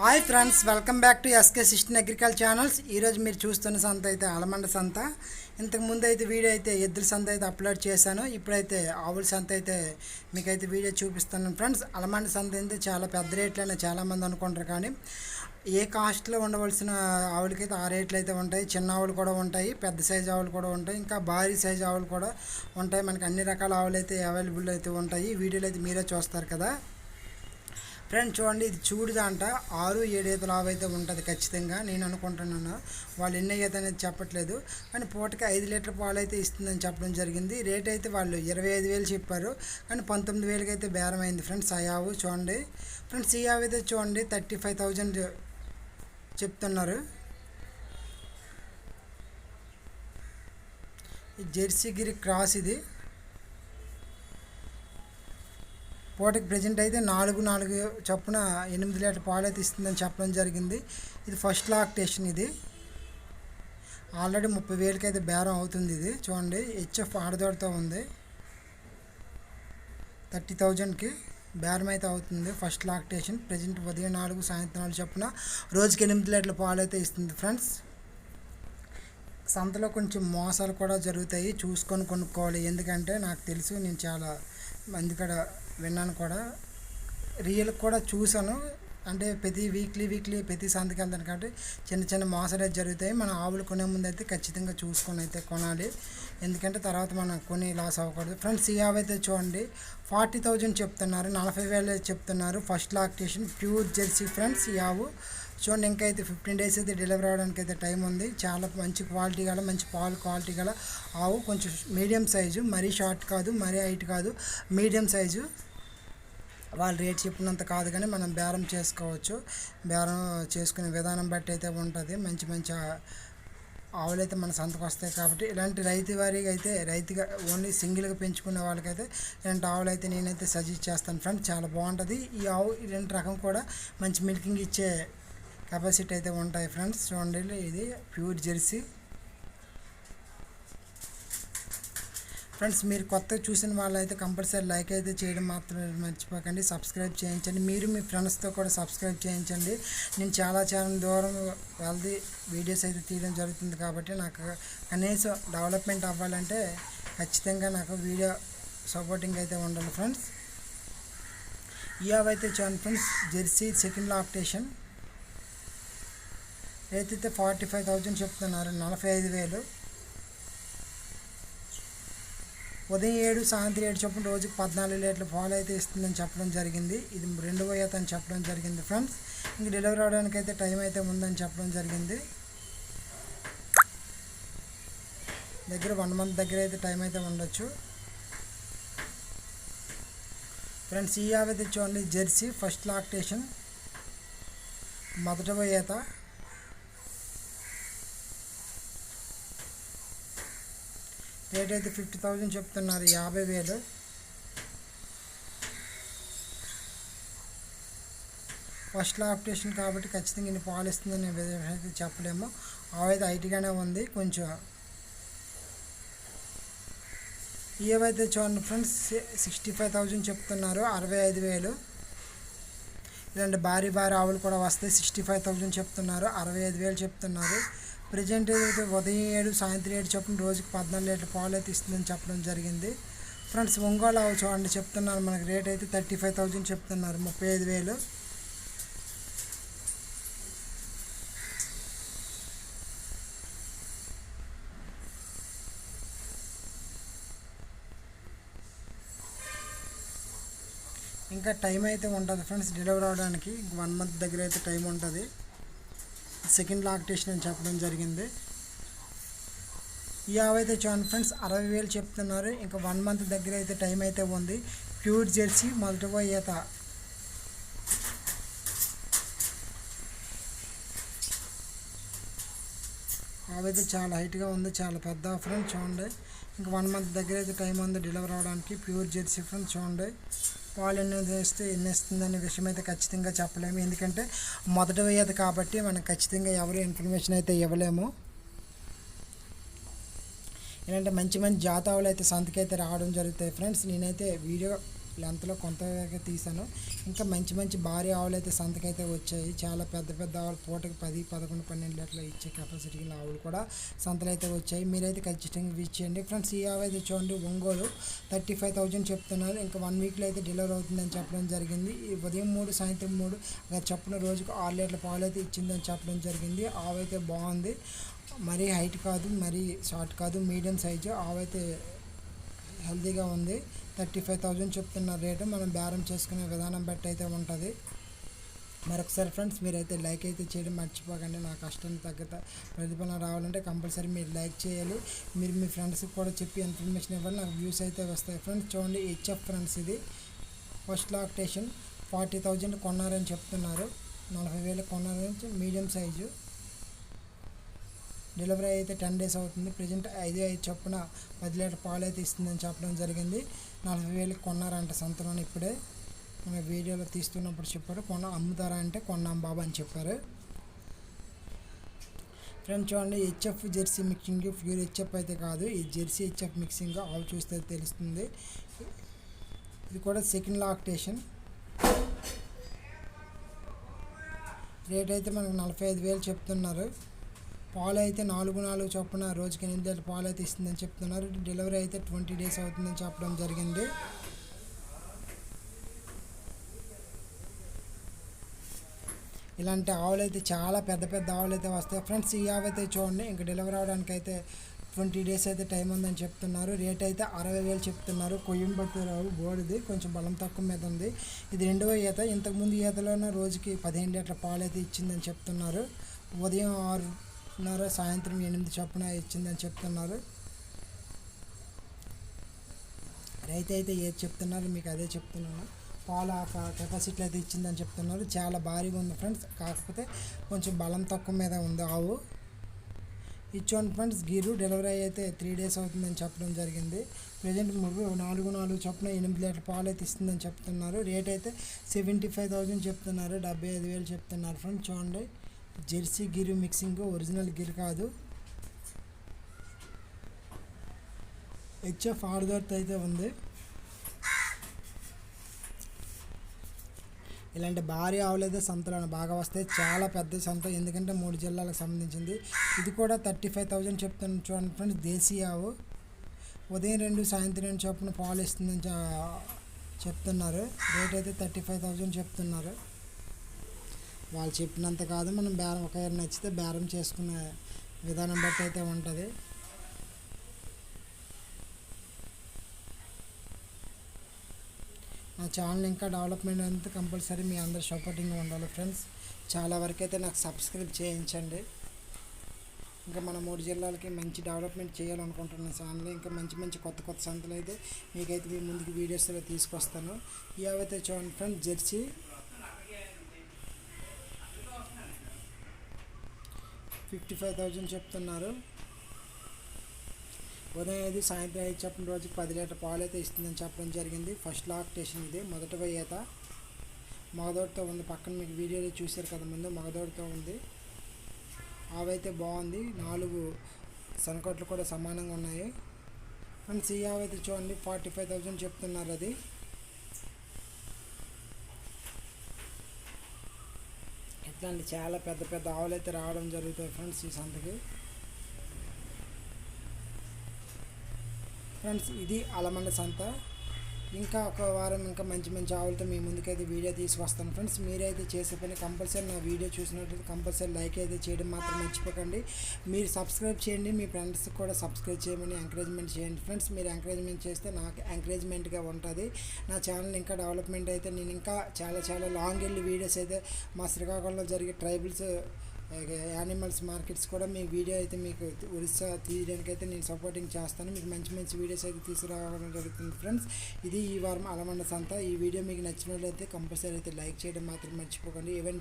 Hi friends welcome back to S K సిస్టన్ agriculture channels. ఈరోజు మీరు చూస్తున్న సంత అయితే అలమండ సంత. ఇంతకు ముందు అయితే వీడియో అయితే ఎద్దుల సంత అయితే అప్లోడ్ చేశాను. ఇప్పుడైతే ఆవుల సంత అయితే మీకైతే వీడియో చూపిస్తున్నాను ఫ్రెండ్స్. అలమండ సంత అయితే చాలా పెద్ద రేట్లైనా చాలామంది అనుకుంటారు కానీ ఏ కాస్ట్లో ఉండవలసిన ఆవులకైతే ఆ రేట్లు అయితే ఉంటాయి. చిన్న ఆవులు కూడా ఉంటాయి పెద్ద సైజు ఆవులు కూడా ఉంటాయి ఇంకా భారీ సైజు ఆవులు కూడా ఉంటాయి. మనకి అన్ని రకాల ఆవులు అయితే అవైలబుల్ అయితే ఉంటాయి. వీడియోలు అయితే మీరే చూస్తారు కదా. ఫ్రెండ్ చూడండి ఇది చూడుదంట. ఆరు ఏడు ఈతలు ఆవు అయితే ఉంటుంది ఖచ్చితంగా. నేను అనుకుంటున్నాను. వాళ్ళు ఎన్ని ఈత అనేది చెప్పట్లేదు. కానీ పూటకి ఐదు లీటర్ పాలు అయితే ఇస్తుందని చెప్పడం జరిగింది. రేట్ అయితే వాళ్ళు ఇరవై ఐదు వేలు చెప్పారు. కానీ పంతొమ్మిది వేలకి అయితే బేరం అయింది ఫ్రెండ్స్ అయావు ఆవు చూడండి. ఫ్రెండ్స్ ఈ ఆవు అయితే చూడండి థర్టీ ఫైవ్ థౌజండ్ చెప్తున్నారు. ఈ జెర్సీ గిరి క్రాస్ ఇది. పూటకి ప్రజెంట్ అయితే నాలుగు నాలుగు చొప్పున ఎనిమిది లీటర్ పాలు అయితే ఇస్తుందని చెప్పడం జరిగింది. ఇది ఫస్ట్ లాక్టేషన్ ఇది. ఆల్రెడీ ముప్పై వేలకి అయితే బేరం అవుతుంది ఇది. చూడండి హెచ్ఎఫ్ ఆడదోడతో ఉంది. థర్టీ థౌజండ్కి బేరం అయితే అవుతుంది ఫస్ట్ లాక్టేషన్ ప్రజెంట్ ఉదయం నాలుగు సాయంత్రం నాలుగు చొప్పున రోజుకి ఎనిమిది లీటర్ల పాలు అయితే ఇస్తుంది ఫ్రెండ్స్. సంతలో కొంచెం మోసాలు కూడా జరుగుతాయి. చూసుకొని కొనుక్కోవాలి. ఎందుకంటే నాకు తెలుసు నేను చాలా మంది కాడ విన్నాను కూడా. రియల్ కూడా చూసాను అంటే ప్రతి వీక్లీ వీక్లీ ప్రతి సంతకి వెళ్తాను కాబట్టి చిన్న చిన్న మోసాలు జరుగుతాయి. మన ఆవులు కొనే ముందు అయితే ఖచ్చితంగా చూసుకొని అయితే కొనాలి. ఎందుకంటే తర్వాత మనం కొని లాస్ అవ్వకూడదు. ఫ్రెండ్స్ ఈ ఆవు అయితే చూడండి. ఫార్టీ థౌజండ్ చెప్తున్నారు. నలభై వేలు చెప్తున్నారు. First lactation pure Jersey friends ఈ ఆవు. చూడండి ఇంకా అయితే ఫిఫ్టీన్ డేస్ అయితే డెలివరీ అవ్వడానికి అయితే టైం ఉంది. చాలా మంచి క్వాలిటీ గల మంచి పాలు క్వాలిటీ గల ఆవు. కొంచెం మీడియం సైజు మరీ షార్ట్ కాదు మరీ హైట్ కాదు. Medium size. వాళ్ళు రేట్ చెప్పినంత కాదు కానీ మనం బేరం చేసుకోవచ్చు. బేరం చేసుకునే విధానం బట్టి అయితే ఉంటుంది. మంచి మంచి ఆవులు అయితే మన సంతకు వస్తాయి కాబట్టి ఇలాంటి రైతు వారికి అయితే రైతుగా ఓన్లీ సింగిల్గా పెంచుకునే వాళ్ళకైతే ఇలాంటి ఆవులు అయితే నేనైతే సజెస్ట్ చేస్తాను ఫ్రెండ్ చాలా బాగుంటుంది. ఈ ఆవు ఇలాంటి రకం కూడా మంచి మిల్కింగ్ ఇచ్చే కెపాసిటీ అయితే ఉంటాయి ఫ్రెండ్స్. చూడండి ఇది ప్యూర్ జెర్సీ. ఫ్రెండ్స్ మీరు కొత్తగా చూసిన వాళ్ళు అయితే కంపల్సరీ లైక్ అయితే చేయడం మాత్రం మర్చిపోకండి సబ్స్క్రైబ్ చేయించండి. మీరు మీ ఫ్రెండ్స్తో కూడా సబ్స్క్రైబ్ చేయించండి. నేను చాలా చాలా దూరం వెళ్ది వీడియోస్ అయితే తీయడం జరుగుతుంది కాబట్టి నాకు కనీసం డెవలప్మెంట్ అవ్వాలంటే ఖచ్చితంగా నాకు వీడియో సపోర్టింగ్ అయితే ఉండాలి ఫ్రెండ్స్ ఇవైతే అయితే చూడండి ఫ్రెండ్స్ జెర్సీ సెకండ్ లాప్టేషన్ అయితే ఫార్టీ ఫైవ్ థౌజండ్ చెప్తున్నారు నలభై ఐదు వేలు. ఉదయం ఏడు సాయంత్రం ఏడు చొప్పున రోజుకు పద్నాలుగు లీటర్ల పాలు అయితే ఇస్తుందని చెప్పడం జరిగింది. ఇది రెండవ ఈత అని చెప్పడం జరిగింది ఫ్రెండ్స్. ఇంక డెలివరీ అవడానికి అయితే టైం అయితే ఉందని చెప్పడం జరిగింది. దగ్గర వన్ మంత్ దగ్గర అయితే టైం అయితే ఉండొచ్చు. ఫ్రెండ్స్ ఈ ఆవు అయితే చూడండి జెర్సీ ఫస్ట్ లాక్టేషన్ మొదట ఈత రేట్ అయితే ఫిఫ్టీ థౌజండ్ చెప్తున్నారు యాభై వేలు. ఫస్ట్ లాప్టేషన్ కాబట్టి ఖచ్చితంగా ఇన్ని పాలు ఇస్తుందని అయితే చెప్పలేము. అవైతే హైట్గానే ఉంది కొంచెం. ఏవైతే చూడండి ఫ్రెండ్స్ సిక్స్టీ ఫైవ్ థౌజండ్ చెప్తున్నారు అరవై ఐదు వేలు. ఇలాంటి భారీ భారీ ఆవులు కూడా వస్తాయి సిక్స్టీ ఫైవ్ థౌజండ్ చెప్తున్నారు అరవై ఐదు వేలు చెప్తున్నారు. ప్రజెంట్ అయితే ఉదయం ఏడు సాయంత్రం ఏడు చొప్పున రోజుకి పద్నాలుగు లీటర్ పాలు అయితే ఇస్తుందని చెప్పడం జరిగింది. ఫ్రెండ్స్ ఒంగోలు ఆవు చూడండి చెప్తున్నారు మనకి రేట్ అయితే థర్టీ ఫైవ్ థౌజండ్ చెప్తున్నారు ముప్పై ఐదు వేలు. ఇంకా టైం అయితే ఉంటుంది ఫ్రెండ్స్ డెలివరీ అవడానికి వన్ మంత్ దగ్గర అయితే టైం ఉంటుంది. సెకండ్ లాక్టేషన్ అని చెప్పడం జరిగింది. ఈ ఆవు అయితే చూడండి ఫ్రెండ్స్ అరవై వేలు చెప్తున్నారు. ఇంకా వన్ మంత్ దగ్గర అయితే టైం అయితే ఉంది. ప్యూర్ జెర్సీ మొదటిగా ఈత. అవైతే అయితే చాలా హైట్గా ఉంది చాలా పెద్ద ఫ్రెండ్ చూడండి. ఇంకా వన్ మంత్ దగ్గర అయితే టైం ఉంది డెలివరీ అవడానికి ప్యూర్ జెర్సీ ఫ్రెండ్ చూడండి. పాలు ఎన్ని వేస్తే ఎన్ని ఇస్తుందనే విషయం అయితే ఖచ్చితంగా చెప్పలేము. ఎందుకంటే మొదట వేయదు కాబట్టి మనం ఖచ్చితంగా ఎవరు ఇన్ఫర్మేషన్ అయితే ఇవ్వలేము. ఇలాంటి మంచి మంచి జాతావులు అయితే సంతకైతే రావడం జరుగుతాయి ఫ్రెండ్స్. నేనైతే వీడియో లెంత్లో కొంత తీసాను ఇంకా మంచి మంచి భారీ ఆవులు అయితే సంతకైతే వచ్చాయి. చాలా పెద్ద పెద్ద ఆవులు పూటకి పది పదకొండు పన్నెండు లీటర్లు ఇచ్చే కెపాసిటీ ఆవులు కూడా సంతలు అయితే వచ్చాయి. మీరైతే ఖచ్చితంగా ఇచ్చేయండి ఫ్రెండ్స్ ఈ ఆవు అయితే చూడండి ఒంగోలు థర్టీ ఫైవ్ థౌజండ్ చెప్తున్నారు. ఇంకా వన్ వీక్లో అయితే డెలివరీ అవుతుందని చెప్పడం జరిగింది. ఈ ఉదయం మూడు సాయంత్రం మూడు చెప్పిన రోజుకు ఆరు లీటర్ల పాలు అయితే ఇచ్చిందని చెప్పడం జరిగింది. ఆవు అయితే బాగుంది. మరీ హైట్ కాదు మరీ షార్ట్ కాదు మీడియం సైజు. ఆవైతే హెల్తీగా ఉంది. థర్టీ ఫైవ్ థౌజండ్ చెప్తున్న రేటు మనం బేరం చేసుకునే విధానం బట్టి అయితే ఉంటుంది. మరొకసారి ఫ్రెండ్స్ మీరైతే లైక్ అయితే చేయడం మర్చిపోకండి. నా కష్టానికి తగ్గ ప్రతిఫలం రావాలంటే కంపల్సరీ మీరు లైక్ చేయాలి. మీరు మీ ఫ్రెండ్స్కి కూడా చెప్పి ఇన్ఫర్మేషన్ ఇవ్వాలి. నాకు వ్యూస్ అయితే వస్తాయి. ఫ్రెండ్స్ చూడండి హెచ్ఎఫ్ ఫ్రెండ్స్ ఇది. ఫస్ట్ లాక్టేషన్ ఫార్టీ థౌజండ్ కొన్నారని చెప్తున్నారు. నలభై వేలు కొన్నారని మీడియం సైజు. డెలివరీ అయితే టెన్ డేస్ అవుతుంది. ప్రజెంట్ ఐదు ఐదు చొప్పున పది లీటర్ పాలు అయితే ఇస్తుందని చెప్పడం జరిగింది. నలభై వేలకు కొన్నారంట సంతలోని ఇప్పుడే. మన వీడియోలో తీస్తున్నప్పుడు చెప్పారు. కొన్న అమ్ముతారా అంటే కొన్నాం బాబా అని చెప్పారు. ఫ్రెండ్స్ చూడండి HF Jersey mixing pure HF అయితే కాదు. ఈ జెర్సీ హెచ్ఎఫ్ మిక్సింగ్ ఆవు చూస్తే తెలుస్తుంది. ఇది కూడా సెకండ్ లాక్టేషన్. రేట్ అయితే మనకు నలభై ఐదు వేలు చెప్తున్నారు. పాలు అయితే నాలుగు నాలుగు చొప్పున రోజుకి ఎనిమిది లీటర్ పాలు అయితే ఇస్తుందని చెప్తున్నారు. డెలివరీ అయితే ట్వంటీ డేస్ అవుతుందని చెప్పడం జరిగింది. ఇలాంటి ఆవులు అయితే చాలా పెద్ద పెద్ద ఆవులు అయితే వస్తాయి. ఫ్రెండ్స్ ఈ ఆవు అయితే చూడండి ఇంకా డెలివరీ అవడానికి అయితే ట్వంటీ డేస్ అయితే టైం ఉందని చెప్తున్నారు. రేట్ అయితే అరవై వేలు చెప్తున్నారు. కొయ్యంబత్తూరు ఆవు బోడిది కొంచెం బలం తక్కువ మీద ఉంది. ఇది రెండవ ఈత. ఇంతకుముందు ఈతలోనే రోజుకి పదిహేను లీటర్ల పాలు అయితే ఇచ్చిందని చెప్తున్నారు. ఉదయం ఆరు ఆరున్నర సాయంత్రం ఎనిమిది చొప్పున ఇచ్చిందని చెప్తున్నారు. రైతు అయితే ఏది చెప్తున్నారు? మీకు అదే చెప్తున్నాను. పాల కెపాసిటీ అయితే ఇచ్చిందని చెప్తున్నారు. చాలా భారీగా ఉంది ఫ్రెండ్స్. కాకపోతే కొంచెం బలం తక్కువ మీద ఉంది ఆవు. ఇచ్చోండి ఫ్రెండ్స్. గీరు డెలివరీ అయితే త్రీ డేస్ అవుతుందని చెప్పడం జరిగింది. ప్రజెంట్ మూడు నాలుగు నాలుగు చొప్పున ఎనిమిది లీటర్ పాలు అయితే ఇస్తుందని చెప్తున్నారు. రేట్ అయితే సెవెంటీ ఫైవ్ థౌజండ్ చెప్తున్నారు. డెబ్బై ఐదు వేలు చెప్తున్నారు ఫ్రెండ్స్. చూడండి. Jersey Gir mixing original Gir కాదు. హెచ్ఎఫ్ ఆర్దర్త్ అయితే ఉంది. ఇలాంటి భారీ ఆవులైతే సంతలను సంతలో బాగా వస్తాయి. చాలా పెద్ద సంత ఎందుకంటే మూడు జిల్లాలకు సంబంధించింది. ఇది కూడా థర్టీ ఫైవ్ థౌజండ్ చెప్తాను చూడండి ఫ్రెండ్స్ దేశీ ఆవు. ఉదయం రెండు సాయంత్రం రెండు చొప్పున పాలు ఇస్తుందని చెప్తున్నారు. రేట్ అయితే థర్టీ ఫైవ్ థౌజండ్ చెప్తున్నారు. వాళ్ళు చెప్పినంత కాదు. మనం బేరం ఒకవేళ నచ్చితే బేరం చేసుకునే విధానం బట్టి అయితే ఉంటుంది. నా ఛానల్ ఇంకా డెవలప్మెంట్ అంతా కంపల్సరీ మీ అందరు సపోర్టింగ్ ఉండాలి ఫ్రెండ్స్ చాలా వరకు అయితే నాకు సబ్స్క్రైబ్ చేయించండి. ఇంకా మన మూడు జిల్లాలకి మంచి డెవలప్మెంట్ చేయాలనుకుంటున్నాను ఛానల్ ఇంకా మంచి మంచి కొత్త కొత్త సంతలు అయితే మీకైతే మీ ముందుకు వీడియోస్లో తీసుకొస్తాను. ఇవైతే చూడండి friends Jersey fifty five thousand చెప్తున్నారు. ఉదయం ఐదు సాయంత్రం ఐదు చెప్పిన రోజుకి పది లీటర్ పాలు అయితే ఇస్తుందని చెప్పడం జరిగింది. ఫస్ట్ లాక్టేషన్ ఇది మొదటి వయ్యేత. మగదోడితో ఉంది పక్కన మీకు వీడియోలో చూశారు కదా ముందు మగదోడితో ఉంది. ఆవైతే బాగుంది నాలుగు సనకొట్లు కూడా సమానంగా ఉన్నాయి. అండ్ సీ ఆవైతే చూడండి ఫార్టీ ఫైవ్ థౌజండ్ చెప్తున్నారు అది. ఇట్లాంటి చాలా పెద్ద పెద్ద ఆవులు అయితే రావడం జరుగుతాయి ఫ్రెండ్స్ ఈ సంతకి. ఫ్రెండ్స్ ఇది అలమండ సంత. ఇంకా ఒక వారం ఇంకా మంచి మంచి ఆవులతో మీ ముందుకైతే వీడియో తీసుకొస్తాను ఫ్రెండ్స్ మీరైతే చేసే పని కంపల్సరీ నా వీడియో చూసినట్లయితే కంపల్సరీ లైక్ అయితే చేయడం మాత్రం మర్చిపోకండి. మీరు సబ్స్క్రైబ్ చేయండి మీ ఫ్రెండ్స్కి కూడా సబ్స్క్రైబ్ చేయమని ఎంకరేజ్మెంట్ చేయండి. ఫ్రెండ్స్ మీరు ఎంకరేజ్మెంట్ చేస్తే నాకు ఎంకరేజ్మెంట్గా ఉంటుంది. నా ఛానల్ ఇంకా డెవలప్మెంట్ అయితే నేను ఇంకా చాలా చాలా లాంగ్ వెళ్ళి వీడియోస్ అయితే మా శ్రీకాకుళంలో జరిగే ట్రైబల్స్ యానిమల్స్ మార్కెట్స్ కూడా మీ వీడియో అయితే మీకు ఒరిస్సా తీయడానికి అయితే నేను సపోర్టింగ్ చేస్తాను. మీకు మంచి మంచి వీడియోస్ అయితే తీసుకురావడం జరుగుతుంది ఫ్రెండ్స్ ఇది ఈ వారం అలమండ సంత. ఈ వీడియో మీకు నచ్చినట్లయితే కంపల్సరీ అయితే లైక్ చేయడం మాత్రం మర్చిపోకండి. ఈవెన్